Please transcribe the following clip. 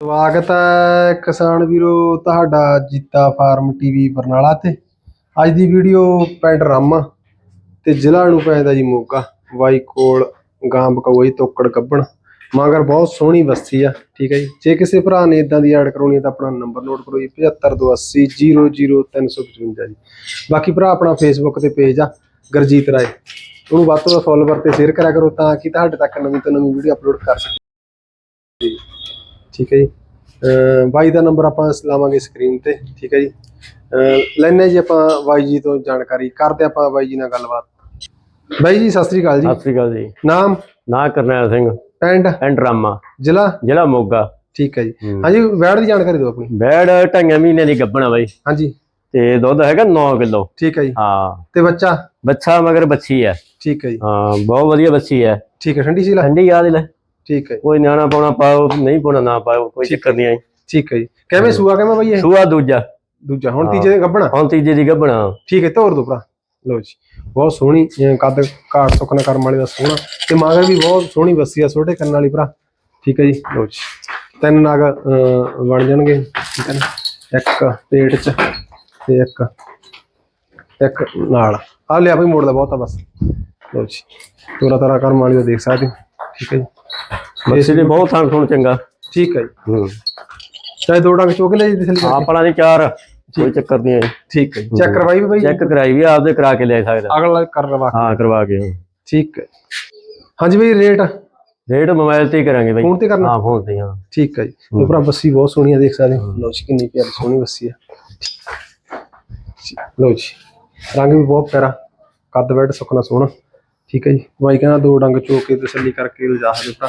ਸਵਾਗਤ ਹੈ ਕਿਸਾਨ ਵੀਰੋ ਤੁਹਾਡਾ ਜੀਤਾ ਫਾਰਮ ਟੀਵੀ ਬਰਨਾਲਾ ਤੇ। ਅੱਜ ਦੀ ਵੀਡੀਓ ਪਿੰਡ ਰਾਮਾ ਤੇ ਜ਼ਿਲ੍ਹਾ ਨੂੰ ਪੈਂਦਾ ਜੀ ਮੋਗਾ। ਬਾਈ ਕੋਲ ਗਾਂ ਜੀ ਤੋਕੜ ਕੱਬਣ ਮਗਰ ਬਹੁਤ ਸੋਹਣੀ ਬੱਸੀ ਆ, ਠੀਕ ਹੈ ਜੀ। ਜੇ ਕਿਸੇ ਭਰਾ ਨੇ ਇਦਾਂ ਦੀ ਐਡ ਕਰਾਉਣੀ ਹੈ ਤਾਂ ਆਪਣਾ ਨੰਬਰ ਨੋਟ ਕਰੋ ਜੀ 7528000355 ਜੀ। ਬਾਕੀ ਭਰਾ ਆਪਣਾ ਫੇਸਬੁੱਕ ਤੇ ਪੇਜ ਆ, ਗਰਜੀਤ ਰਾਏ। ਉਹਨੂੰ ਵੱਧ ਤੋਂ ਵੱਧ ਫੋਲੋਵਰ ਤੇ ਸ਼ੇਅਰ ਕਰਿਆ ਕਰੋ ਤਾਂ ਕਿ ਤੁਹਾਡੇ ਤੱਕ ਨਵੀਂ ਤੋਂ ਨਵੀਂ ਵੀਡੀਓ ਅਪਲੋਡ ਕਰ ਸਕੀਏ। ਠੀਕ ਹੈ ਜੀ। ਬਾਈ ਦਾ ਨੰਬਰ ਆਪਾਂ ਲਾਵਾਂਗੇ ਸਕਰੀਨ ਤੇ ਠੀਕ ਹੈ ਜੀ। ਲੈਣੇ ਜੀ ਆਪਾਂ ਬਾਈ ਜੀ ਤੋਂ ਜਾਣਕਾਰੀ ਕਰਦੇ ਆਪਾਂ ਬਾਈ ਜੀ ਨਾਲ ਗੱਲਬਾਤ। ਬਾਈ ਜੀ ਸਤਿ ਸ੍ਰੀ ਅਕਾਲ ਜੀ। ਸਤਿ ਸ੍ਰੀ ਅਕਾਲ ਜੀ। ਨਾਮ? ਨਾ ਕਰਨੈਲ ਸਿੰਘ। ਪਿੰਡ? ਐਂਡ ਰਾਮਾ। ਜ਼ਿਲ੍ਹਾ? ਜ਼ਿਲ੍ਹਾ ਮੋਗਾ। ਠੀਕ ਹੈ ਜੀ। ਹਾਂਜੀ ਵੈੜ ਦੀ ਜਾਣਕਾਰੀ ਦਿਓ ਆਪਣੀ। ਬੈੜ ਢਾਈਆਂ ਮਹੀਨੇ ਦੀ ਗੱਭਣਾ ਬਾਈ। ਹਾਂਜੀ। ਤੇ ਦੁੱਧ ਹੈਗਾ 9 ਕਿਲੋ। ਠੀਕ ਹੈ ਜੀ। ਹਾਂ। ਤੇ ਬੱਚਾ? ਬੱਚਾ ਮਗਰ ਬੱਚੀ ਹੈ। ਠੀਕ ਹੈ ਜੀ। ਹਾਂ ਬਹੁਤ ਵਧੀਆ ਬੱਚੀ ਹੈ। ਠੀਕ ਹੈ ਠੰਡੀ ਸੀ ਲੈ। ਠੰਡੀ ਯਾਦ ਲੈ। ਠੀਕ ਹੈ ਕੋਈ ਨਿਆਣਾ ਪਾਉਣਾ ਪਾਓ ਨਹੀਂ ਪਾਉਣਾ ਨਾ ਪਾਓ ਕੋਈ ਚੱਕਰ ਨਹੀਂ ਆਈ ਠੀਕ ਹੈ ਜੀ। ਕਿਵੇਂ ਸੂਆ ਕਿਵੇਂ ਬਾਈ ਇਹ? ਸੂਆ ਦੂਜਾ। ਦੂਜਾ। ਹੁਣ ਤੀਜੇ ਦੇ ਗੱਬਣਾ ਹੁਣ ਤੀਜੇ ਦੀ ਗੱਭਣਾ। ਠੀਕ ਹੈ ਤੋਰ ਦੋ ਭਰਾ। ਲਓ ਜੀ। ਬਹੁਤ ਸੋਹਣੀ ਕੱਦ ਕਾਟ ਸੁੱਕਣਾ ਕਰਮ ਵਾਲੀ ਦਾ ਸੋਹਣਾ। ਤੇ ਮਗਰ ਵੀ ਬਹੁਤ ਸੋਹਣੀ ਬੱਸੀ ਆ ਛੋਟੇ ਕੰਨ ਵਾਲੀ ਭਰਾ। ਠੀਕ ਹੈ ਜੀ। ਲਓ ਜੀ। ਤਿੰਨ ਨਗ ਬਣ ਜਾਣਗੇ। ਠੀਕ ਹੈ ਇੱਕ ਪੇਟ ਚ ਤੇ ਇੱਕ ਇੱਕ ਨਾਲ। ਆ ਲਿਆ ਬਈ ਮੋੜਦਾ ਬਹੁਤਾ ਬਸ। ਲਓ ਜੀ। ਤੋਰਾ ਤਾਰਾ ਕਰਮ ਵਾਲੀ ਦਾ ਦੇਖ ਸਕਦੇ ਠੀਕ ਹੈ ਜੀ। ਬੱਚੀ ਦੇ ਬਹੁਤ ਥਾਂ ਥੋਣ ਚੰਗਾ। ਠੀਕ ਹੈ ਜੀ। ਹੂੰ। ਚਾਹੇ ਦੋ ਡੰਗ ਚੋਕ ਲੈ ਜੀ ਦਿਸਲੀ ਆਪਣਾ ਦੀ ਚਾਰ। ਕੋਈ ਚੱਕਰ ਨਹੀਂ ਆਈ ਠੀਕ ਹੈ ਚੈੱਕ ਕਰਵਾਈ ਵੀ ਬਈ ਚੈੱਕ ਕਰਾਈ ਵੀ ਆਪਦੇ ਕਰਾ ਕੇ ਲੈ ਸਕਦਾ। ਅਗਲਾ ਕਰ ਰਵਾ ਹਾਂ ਕਰਵਾ ਕੇ ਠੀਕ ਹੈ। ਹਾਂਜੀ ਬਈ ਰੇਟ? ਰੇਟ ਮੋਬਾਈਲ ਤੇ ਹੀ ਕਰਾਂਗੇ ਬਾਈ। ਫੋਨ ਤੇ ਕਰਨਾ? ਹਾਂ ਫੋਨ ਤੇ ਹੀ, ਹਾਂ। ਠੀਕ ਹੈ ਜੀ। ਉਹ ਭਰਾ ਬੱਸੀ ਬਹੁਤ ਸੋਹਣੀ ਆ ਦੇਖ ਸਕਦੇ ਹੋ। ਲਓ ਜੀ ਕਿੰਨੀ ਪਿਆਰੀ ਸੋਹਣੀ ਬੱਸੀ ਆ। ਲਓ ਜੀ ਰੰਗ ਵੀ ਬਹੁਤ ਪਿਆਰਾ। ਕੱਦ ਬੈਡ ਸੁੱਕਣਾ ਸੋਹਣਾ। ਠੀਕ ਹੈ ਜੀ। ਬਾਈ ਕਹਿੰਦਾ ਦੋ ਡੰਗ ਚੋ ਕੇ ਤਸੱਲੀ ਕਰਕੇ ਲਿਜਾ ਦਿੱਤਾ।